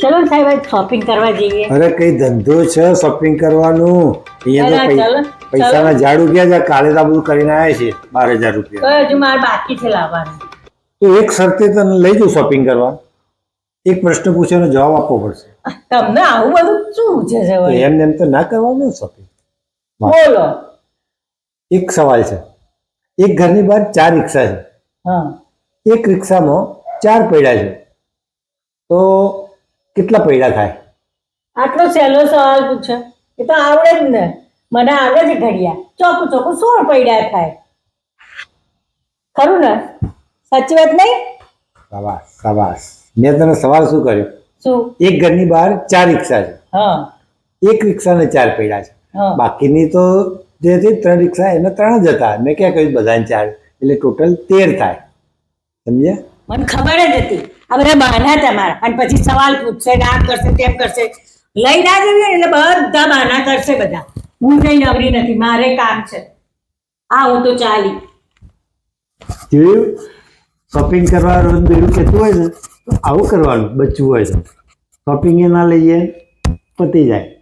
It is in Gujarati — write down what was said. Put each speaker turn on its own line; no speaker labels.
ચલો ને સાહેબ શોપિંગ કરવા જઈએ.
અરે કઈ ધંધો છે શોપિંગ કરવાનું? અહીંયા તો. પૈસાના ઝાડુ ક્યાં છે? કાલે તો બધું કરીને આવ્યા છે બાર હજાર રૂપિયા.
તો હજુ મારે બાકી છે લાવવાનું.
તો એક શરતે તને લઈ જાઉં શોપિંગ કરવા? એક પ્રશ્ન પૂછ્યાનો જવાબ આપવો પડશે.
તમને આવું બધું શું પૂછે છે
એમ એમ તો ના કરવાનું શોપિંગ
બોલો.
એક સવાલ છે. એક ઘરની બહાર ચાર રિક્ષા છે.
હા.
એક રિક્ષામાં ચાર પૈડા છે. તો કેટલા પૈડા થાય?
આટલો સહેલો સવાલ પૂછે. એ તો આવડે જ ને. મને આવડે છે ઘડિયા ચોખ્ખું ચોખ્ખું સોળ પૈડા થાય. ખરું ને? સાચી વાત નહીં?
શાબાશ શાબાશ મેં તને સવાલ શું કર્યો?
શું?
એક ઘરની બહાર ચાર રિક્ષા છે.
હા.
એક રિક્ષાને ચાર પૈડા છે. બાકીની તો જે હતી ત્રણ રિક્ષા એને ત્રણ જ હતા. મેં ક્યાં કહ્યું બધાને ચાર? એટલે ટોટલ તેર થાય. સમજ્યા?
મને ખબર જ હતી. આ બધા બહાના તમારા અને પછી સવાલ પૂછશે આમ કરશે, તેમ કરશે. લઈ ના જવી એટલે બધા બહાના કરશે બધા. હું કઈ નવરી નથી, મારે કામ છે. આ હું તો ચાલી.
જોયું શોપિંગ કરવા રોજ બેડું કહેતું હોય ને, તો આવું કરવાનું, બચવું હોય તો. શોપિંગ ના લઈએ, પતી જાય.